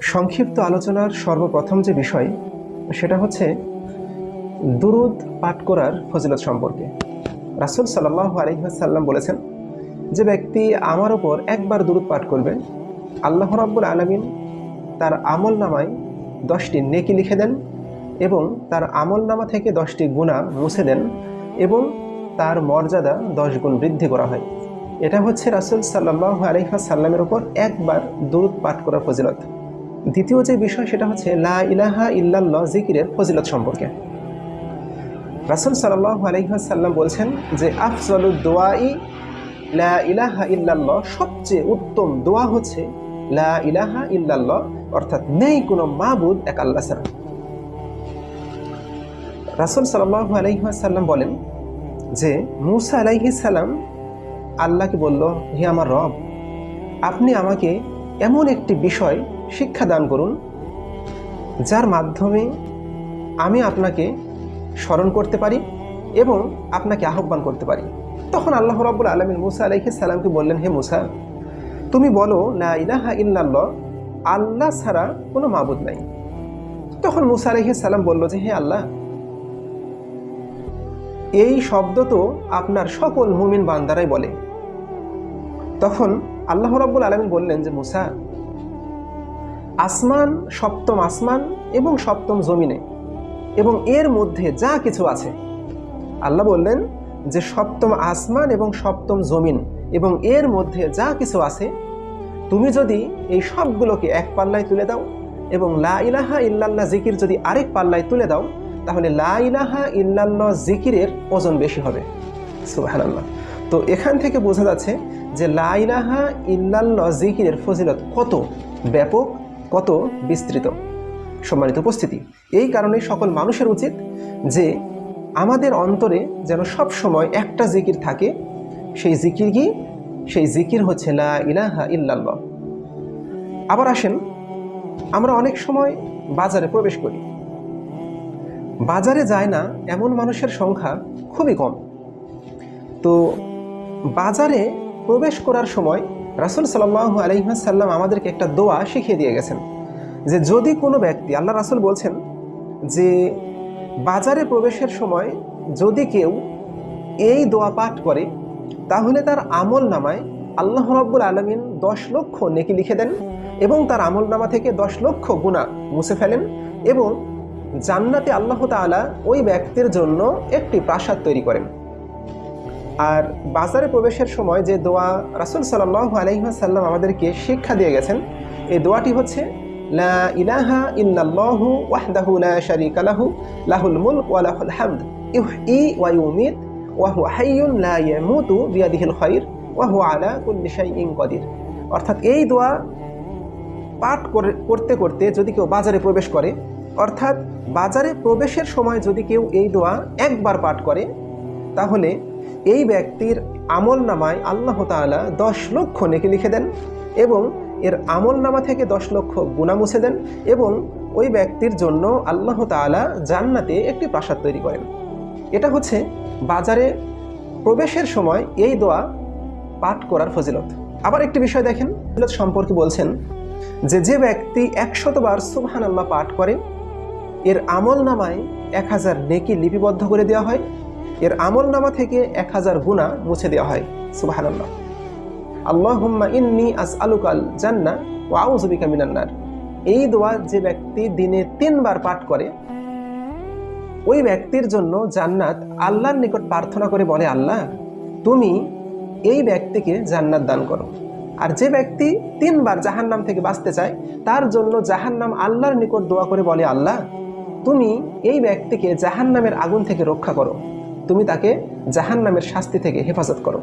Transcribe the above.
সংক্ষিপ্ত আলোচনার সর্বপ্রথম যে বিষয়, সেটা হচ্ছে দুরুদ পাঠ করার ফজিলত সম্পর্কে। রাসুল সাল্লাহ আলহিহাসাল্লাম বলেছেন, যে ব্যক্তি আমার ওপর একবার দুরুদ পাঠ করবে, আল্লাহ রাব্বুল আলমিন তার আমল নামায় দশটি নেকি লিখে দেন এবং তার আমল নামা থেকে দশটি গুণা মুছে দেন এবং তার মর্যাদা দশ গুণ বৃদ্ধি করা হয়। এটা হচ্ছে রাসুল সাল্লাহ আলহিহাসাল্লামের ওপর একবার দুরুদ পাঠ করার ফজিলত। দ্বিতীয় যে বিষয় সেটা হচ্ছে লা ইলাহা ইল্লাল্লাহ জিকিরের ফজিলত সম্পর্কে। রাসুল সাল্লাহ আলহিহাসাল্লাম বলছেন যে, আফজলু দোয়াই লা ইলাহা ইল্লাল্লাহ। সবচেয়ে উত্তম দোয়া হচ্ছে লা ইলাহা ইল্লাল্লাহ, অর্থাৎ নেই কোনো মাবুদ এক আল্লাহ ছাড়া। রাসুল সাল্লাহ আলহিহাসাল্লাম বলেন যে, মুসা আলাইহিসাল্লাম আল্লাহকে বলল, হে আমার রব, আপনি আমাকে এমন একটি বিষয় শিক্ষা দান করুন, যার মাধ্যমে আমি আপনাকে স্মরণ করতে পারি এবং আপনাকে আহ্বান করতে পারি। তখন আল্লাহ রব্বুল আলমিন মুসা আলাইহি সালামকে বললেন, হে মুসা, তুমি বলো না ইলাহা ইল্লাল্লাহ, আল্লাহ ছাড়া কোনো মাবুদ নাই। তখন মুসা আলাইহি সালাম বলল যে, হে আল্লাহ, এই শব্দ তো আপনার সকল মুমিন বান্দারাই বলে। তখন আল্লাহ রাব্বুল আলমিন বললেন যে, মুসা, আসমান সপ্তম আসমান এবং সপ্তম জমিনে এবং এর মধ্যে যা কিছু আছে। আল্লাহ বললেন যে, সপ্তম আসমান এবং সপ্তম জমিন এবং এর মধ্যে যা কিছু আছে, তুমি যদি এই সবগুলোকে এক পাল্লায় তুলে দাও এবং লা ইলাহা ইল্লাল্লাহ জিকির যদি আরেক পাল্লায় তুলে দাও, তাহলে লা ইলাহা ইল্লাল্লাহ জিকিরের ওজন বেশি হবে। সুবহানাল্লাহ। তো এখান থেকে বোঝা যাচ্ছে যে লা ইলাহা ইল্লাল্লাহ জিকিরের ফজিলত কত ব্যাপক, কত বিস্তৃত? সম্মানিত উপস্থিতি। এই কারণে সকল মানুষের উচিত যে আমাদের অন্তরে যেন সব সময় একটা জিকির থাকে, সেই জিকির কি? সেই জিকির হচ্ছে লা ইলাহা ইল্লাল্লাহ। আবার আসেন, আমরা অনেক সময় বাজারে প্রবেশ করি। বাজারে যায় না, এমন মানুষের সংখ্যা খুবই কম। তো বাজারে প্রবেশ করার সময় রাসুল সাল্লাহ আলহিহাসাল্লাম আমাদেরকে একটা দোয়া শিখিয়ে দিয়ে গেছেন যে যদি কোনো ব্যক্তি, আল্লাহ রাসুল বলছেন যে বাজারে প্রবেশের সময় যদি কেউ এই দোয়া পাঠ করে, তাহলে তার আমল নামায় আল্লাহ রাব্বুল আলমিন দশ লক্ষ নেকি লিখে দেন এবং তার আমল নামা থেকে দশ লক্ষ গুণা মুছে ফেলেন এবং জান্নাতে আল্লাহ তালা ওই ব্যক্তির জন্য একটি প্রাসাদ তৈরি করেন। আর বাজারে প্রবেশের সময় যে দোয়া রাসুল সাল্লাহ আলহিহাসাল্লাম আমাদেরকে শিক্ষা দিয়ে গেছেন, এই দোয়াটি হচ্ছে, লা ইলাহা ইল্লাল্লাহু ওয়াহদাহু লা শারীকা লাহু, লাহুল মুলক ওয়া লাহুল হামদ, ইউহয়ি ওয়া ইউমীত, ওয়া হুয়া হাইয়ুন লা ইয়ামুতু বিয়াদিহিল খায়র ওয়া হুয়া আলা কুল্লি শাইইন কাদির। অর্থাৎ এই দোয়া পাঠ করে, করতে করতে যদি কেউ বাজারে প্রবেশ করে, অর্থাৎ বাজারে প্রবেশের সময় যদি কেউ এই দোয়া একবার পাঠ করে, তাহলে এই ব্যক্তির আমল নামায় আল্লাহ তালা দশ লক্ষ নেকি লিখে দেন এবং এর আমল নামা থেকে দশ লক্ষ গুণা মুছে দেন এবং ওই ব্যক্তির জন্য আল্লাহ তালা জান্নাতে একটি প্রাসাদ তৈরি করেন। এটা হচ্ছে বাজারে প্রবেশের সময় এই দোয়া পাঠ করার ফজিলত। আবার একটি বিষয় দেখেন, ফজিলত সম্পর্কে বলছেন যে যে ব্যক্তি একশতবার সুবহান আল্লাহ পাঠ করে, এর আমল নামায় এক হাজার নেকি লিপিবদ্ধ করে দেওয়া হয় এর আমল নামা থেকে এক হাজার গুণা মুছে দেওয়া হয়। সুবাহান আল্লাহ আল্লাহুম্মা ইন্নি আস আলুকাল জান্না ও আউজবিকা মিনান্নার এই দোয়া যে ব্যক্তি দিনে তিনবার পাঠ করে, ওই ব্যক্তির জন্য জান্নাত আল্লাহর নিকট প্রার্থনা করে বলে, আল্লাহ, তুমি এই ব্যক্তিকে জান্নাত দান করো। আর যে ব্যক্তি তিনবার জাহান্নাম থেকে বাঁচতে চায়, তার জন্য জাহান্নাম আল্লাহর নিকট দোয়া করে বলে, আল্লাহ, তুমি এই ব্যক্তিকে জাহান্নামের আগুন থেকে রক্ষা করো। তুমি তাকে জাহান নামের শাস্তি থেকে হেফাজত করো।